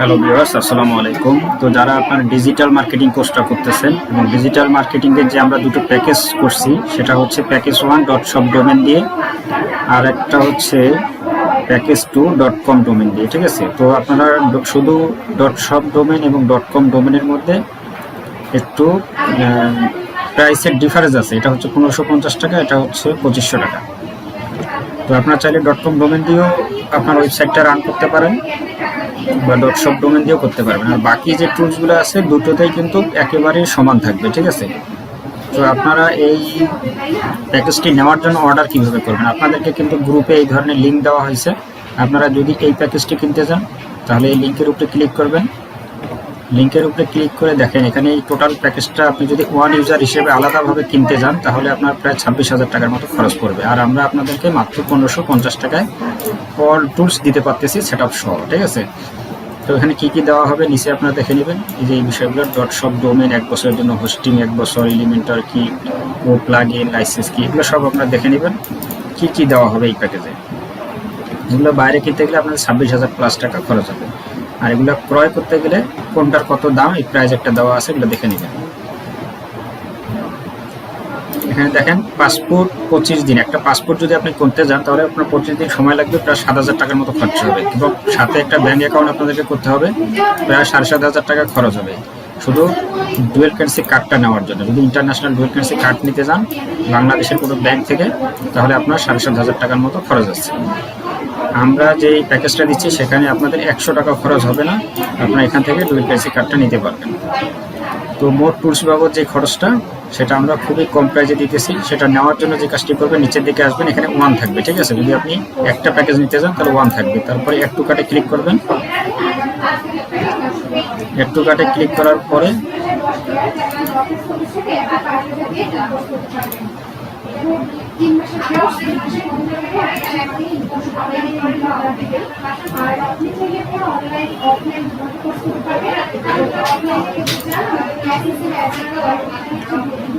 Hello viewers আসসালামু আলাইকুম। তো যারা আপনার ডিজিটাল মার্কেটিং কোর্সটা করতেছেন এবং ডিজিটাল মার্কেটিং এর যে আমরা দুটো প্যাকেজ করছি, সেটা হচ্ছে package one dot shop domain দিয়ে আর একটা হচ্ছে package two dot com domain দিয়ে, ঠিক আছে? তো আপনারা শুধু ডট শপ ডোমেন এবং ডট কম ডোমেনের মধ্যে একটু প্রাইসের ডিফারেন্স আছে। এটা হচ্ছে পনেরোশো পঞ্চাশ টাকা, এটা হচ্ছে পঁচিশশো টাকা। তো আপনারা চাইলে ডট কম ডোমেন দিয়েও আপনার ওয়েবসাইটটা রান করতে পারেন। বা ডট শপ ডোমেন দিয়েও করতে পারবেন। আর বাকি যে টুলসগুলো আছে, দুটোতেই কিন্তু একেবারে সমান থাকবে, ঠিক আছে? তো আপনারা এই প্যাকেজটি নেওয়ার জন্য অর্ডার কীভাবে করবেন? আপনাদেরকে কিন্তু গ্রুপে এই ধরনের লিঙ্ক দেওয়া হয়েছে। আপনারা যদি এই প্যাকেজটি কিনতে চান, তাহলে এই লিঙ্কের উপরে ক্লিক করবেন। লিঙ্কের উপরে ক্লিক করে দেখেন, এখানে এই টোটাল প্যাকেজটা আপনি যদি ওয়ান ইউজার হিসেবে আলাদাভাবে কিনতে যান, তাহলে আপনার প্রায় ছাব্বিশ হাজার টাকার মতো খরচ পড়বে। আর আমরা আপনাদেরকে মাত্র পনেরোশো পঞ্চাশ টাকায় অল টুলস দিতে পারতেছি সেট আপ সহ, ঠিক আছে? তো এখানে কি কি দেওয়া হবে নিচে আপনারা দেখে নেবেন। এই যে এই বিষয়গুলো ডট সব ডোমেন এক বছরের জন্য হোস্টিং এক বছর এলিমেন্টার কি ও প্লাগ ইন লাইসেন্স কি এগুলো সব আপনারা দেখে নেবেন। কি কি দেওয়া হবে এই প্যাকেজে এগুলো বাইরে কিনতে গেলে আপনাদের ছাব্বিশ হাজার প্লাস টাকা খরচ হবে। আর এগুলো ক্রয় করতে গেলে কোনটার কত দাম, এই প্রাইস একটা দেওয়া আছে, এগুলো দেখে নেবেন। এখানে দেখেন পাসপোর্ট পঁচিশ দিন। একটা পাসপোর্ট যদি আপনি করতে যান, তাহলে আপনার পঁচিশ দিন সময় লাগবে, প্রায় সাত হাজার টাকার মতো খরচ হবে এবং সাথে একটা ব্যাঙ্ক অ্যাকাউন্ট আপনাদেরকে করতে হবে, প্রায় সাড়ে সাত হাজার টাকা খরচ হবে। শুধু ডুয়েল কারেন্সি কার্ডটা নেওয়ার জন্য। যদি ইন্টারন্যাশনাল ডুয়েল কারেন্সি কার্ড নিতে যান, বাংলাদেশের কোনো ব্যাংক থেকে, তাহলে আপনার সাড়ে সাত হাজার টাকার মতো খরচ আছে। আমরা যে প্যাকেজটা দিচ্ছি, সেখানে আপনাদের একশো টাকা খরচ হবে না। আপনারা এখান থেকে ডুয়েল কারেন্সি কার্ডটা নিতে পারবেন। তো মোট টুলস বাবদ যে খরচটা সেটা আমরা খুবই কম প্রাইজে দিতেছি। সেটা নেওয়ার জন্য যে কাজটি করবেন, নিচের দিকে আসবেন, এখানে ওয়ান থাকবে, ঠিক আছে? যদি আপনি একটা প্যাকেজ নিতে চান, তাহলে ওয়ান থাকবে। তারপরে একটু কাটে ক্লিক করবেন। একটু কাটে ক্লিক করার পরে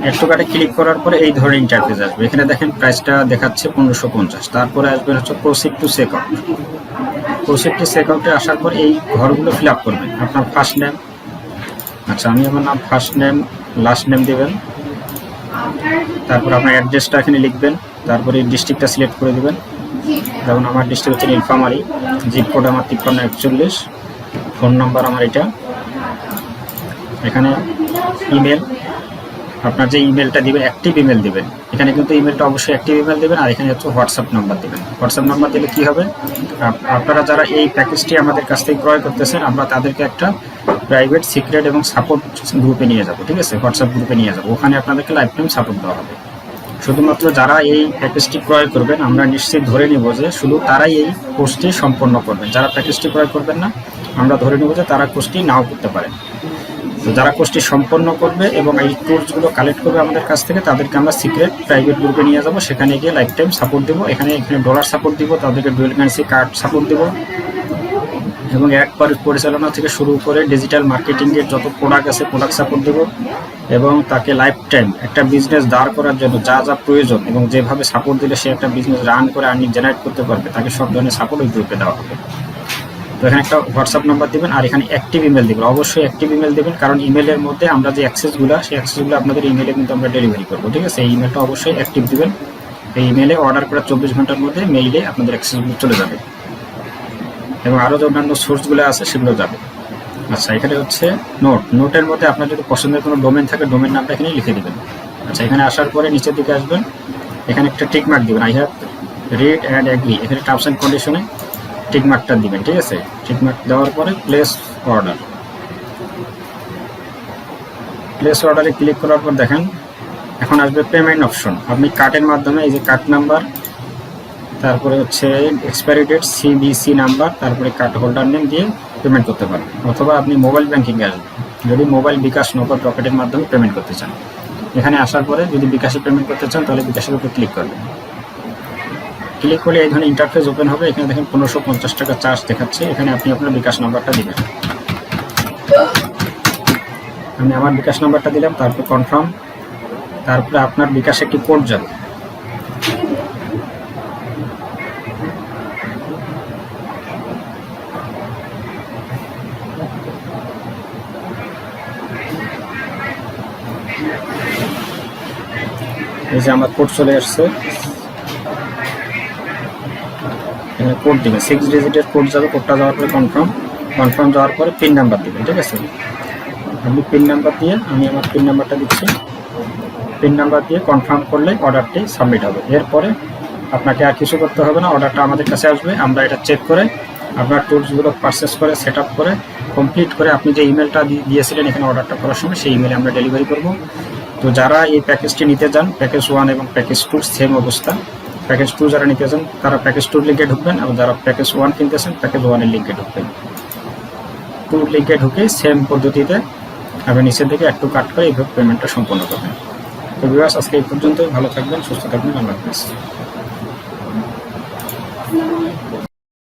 একটু কাটে ক্লিক করার পরে এই ধরনের ইন্টারফেস আসবে। এখানে দেখেন প্রাইসটা দেখাচ্ছে পনেরোশো পঞ্চাশ। তারপরে আসবে হচ্ছে proceed to check out proceed to check আউটে আসার পর এই ঘরগুলো ফিল আপ করবেন। আপনার ফার্স্ট নেম আচ্ছা আমি আমার নাম ফার্স্ট নেম লাস্ট নেম দেবেন। তারপর আপনার অ্যাড্রেসটা এখানে লিখবেন, তারপরে ডিস্ট্রিক্টটা সিলেক্ট করে দেবেন। যেমন আমার ডিস্ট্রিক্ট হচ্ছে নীলফামারি জিপ কোড আমার তিপ্পান্ন একচল্লিশ ফোন নাম্বার আমার এটা। এখানে ইমেল আপনার যে ইমেলটা দিবেন অ্যাক্টিভ ইমেল দিবেন। এখানে কিন্তু ইমেলটা অবশ্যই অ্যাক্টিভ ইমেল দেবেন, আর এখানে হচ্ছে হোয়াটসঅ্যাপ নাম্বার দেবেন। হোয়াটসঅ্যাপ নাম্বার দিলে কী হবে? আপনারা যারা এই প্যাকেজটি আমাদের কাছ থেকে ক্রয় করতেছেন, আমরা তাদেরকে একটা প্রাইভেট সিক্রেট এবং সাপোর্ট গ্রুপে নিয়ে যাব, ঠিক আছে? হোয়াটসঅ্যাপ গ্রুপে নিয়ে যাব। ওখানে আপনাদেরকে লাইফ টাইম সাপোর্ট দেওয়া হবে। শুধুমাত্র যারা এই প্যাকেজটি ক্রয় করবেন, আমরা নিশ্চিত ধরে নিব যে শুধু তারাই এই কোর্সটি সম্পন্ন করবেন। যারা প্যাকেজটি ক্রয় করবেন না, আমরা ধরে নেব যে তারা কোর্সটি নাও করতে পারেন। তো যারা কোর্সটি সম্পন্ন করবে এবং এই কোর্সগুলো কালেক্ট করবে আমাদের কাছ থেকে, তাদেরকে আমরা সিক্রেট প্রাইভেট গ্রুপে নিয়ে যাব। সেখানে গিয়ে লাইফ টাইম সাপোর্ট দেবো। এখানে এখানে ডলার সাপোর্ট দিব, তাদেরকে ডুয়েল কারেন্সি কার্ড সাপোর্ট দেবো। এবং এক পরিচালনা থেকে শুরু করে ডিজিটাল মার্কেটিংয়ের যত প্রোডাক্ট আছে প্রোডাক্ট সাপোর্ট দেবো এবং তাকে লাইফ টাইম একটা বিজনেস দাঁড় করার জন্য যা যা প্রয়োজন এবং যেভাবে সাপোর্ট দিলে সে একটা বিজনেস রান করে আর্নিং জেনারেট করতে পারবে, তাকে সব ধরনের সাপোর্ট ওই গ্রুপে দেওয়া হবে। তো এখানে একটা হোয়াটসঅ্যাপ নাম্বার দিবেন আর এখানে অ্যাক্টিভ ইমেল দিবেন, অবশ্যই অ্যাক্টিভ ইমেল দিবেন, কারণ ইমেলের মধ্যে আমরা যে অ্যাক্সেসগুলো সেই অ্যাক্সেসগুলো আপনাদের ইমেলে কিন্তু আমরা ডেলিভারি করব, ঠিক আছে? এই ইমেলটা অবশ্যই অ্যাক্টিভ দেবেন। এই ইমেলে অর্ডার করার চব্বিশ ঘণ্টার মধ্যে মেইলে আপনাদের অ্যাক্সেসগুলো চলে যাবে। এবং আরও যে অন্যান্য সোর্সগুলো আছে, সেগুলো যাবে। আচ্ছা এখানে হচ্ছে নোট নোটের মধ্যে আপনার যদি পছন্দের কোনো ডোমেন থাকে ডোমেন নামটা এখানে লিখে দেবেন। আচ্ছা এখানে আসার পরে নিচের দিকে আসবেন। এখানে একটা টিক মার্ক দিবেন। I have read and agree এখানে টার্মস অ্যান্ড কন্ডিশনে টিক মার্কটা দিবেন, ঠিক আছে? টিক মার্ক দেওয়ার পরে প্লেস অর্ডার প্লেস অর্ডারে ক্লিক করার পর দেখেন, এখন আসবে পেমেন্ট অপশন আপনি কার্টের মাধ্যমে এই যে কার্ড নাম্বার তারপরে হচ্ছে এক্সপায়ারি ডেট সিবিসি নাম্বার তারপরে কার্ড হোল্ডার নেম দিয়ে পেমেন্ট করতে পারবেন অথবা আপনি মোবাইল ব্যাংকিংয়ে আসবেন। যদি মোবাইল বিকাশ নগদ রকেটের মাধ্যমে পেমেন্ট করতে চান। এখানে আসার পরে যদি বিকাশে পেমেন্ট করতে চান, তাহলে বিকাশের উপর ক্লিক করবেন। ক্লিক করলে এই ধরনের ইন্টারফেস ওপেন হবে। এখানে দেখেন পনেরোশো পঞ্চাশ টাকা চার্জ দেখাচ্ছে। এখানে আপনি আপনার বিকাশ নাম্বারটা দিবেন। আমি আমার বিকাশ নাম্বারটা দিলাম, তারপর কনফার্ম তারপরে আপনার বিকাশে একটি কোড যাবে। এই যে আমার কোড চলে আসছে। এখানে কোড দিবেন সিক্স ডিজিটের কোড যাবে কোডটা যাওয়ার পরে কনফার্ম কনফার্ম যাওয়ার পরে পিন নাম্বার দিবেন ঠিক আছে? আমি পিন নাম্বার দিয়ে, আমি আমার পিন নাম্বারটা দিচ্ছি। পিন নাম্বার দিয়ে কনফার্ম করলে অর্ডারটি সাবমিট হবে। এরপরে আপনাকে আর কিছু করতে হবে না অর্ডারটা আমাদের কাছে আসবে। আমরা এটা চেক করে, আপনার টুলসগুলো পারচেস করে সেট করে কমপ্লিট করে আপনি যে ইমেলটা দিয়েছিলেন এখানে অর্ডারটা করার সময়, সেই ইমেলে আমরা ডেলিভারি করব। তো যারা এই প্যাকেজটি নিতে চান প্যাকেজ ওয়ান এবং প্যাকেজ টুর সেম অবস্থা। প্যাকেজ টু যারা নিতে চান তারা প্যাকেজ টুর লিঙ্কে ঢুকবেন এবং যারা প্যাকেজ ওয়ান কিনতেছেন প্যাকেজ ওয়ানের লিঙ্কে ঢুকবেন। টুর লিঙ্কে ঢুকে সেম পদ্ধতিতে আপনি নিচের দিকে একটু কাট করে এইভাবে পেমেন্টটা সম্পন্ন করবেন। তো বিবাস আজকে এই পর্যন্তই। ভালো থাকবেন, সুস্থ থাকবেন। আল্লাহ হাফিজ।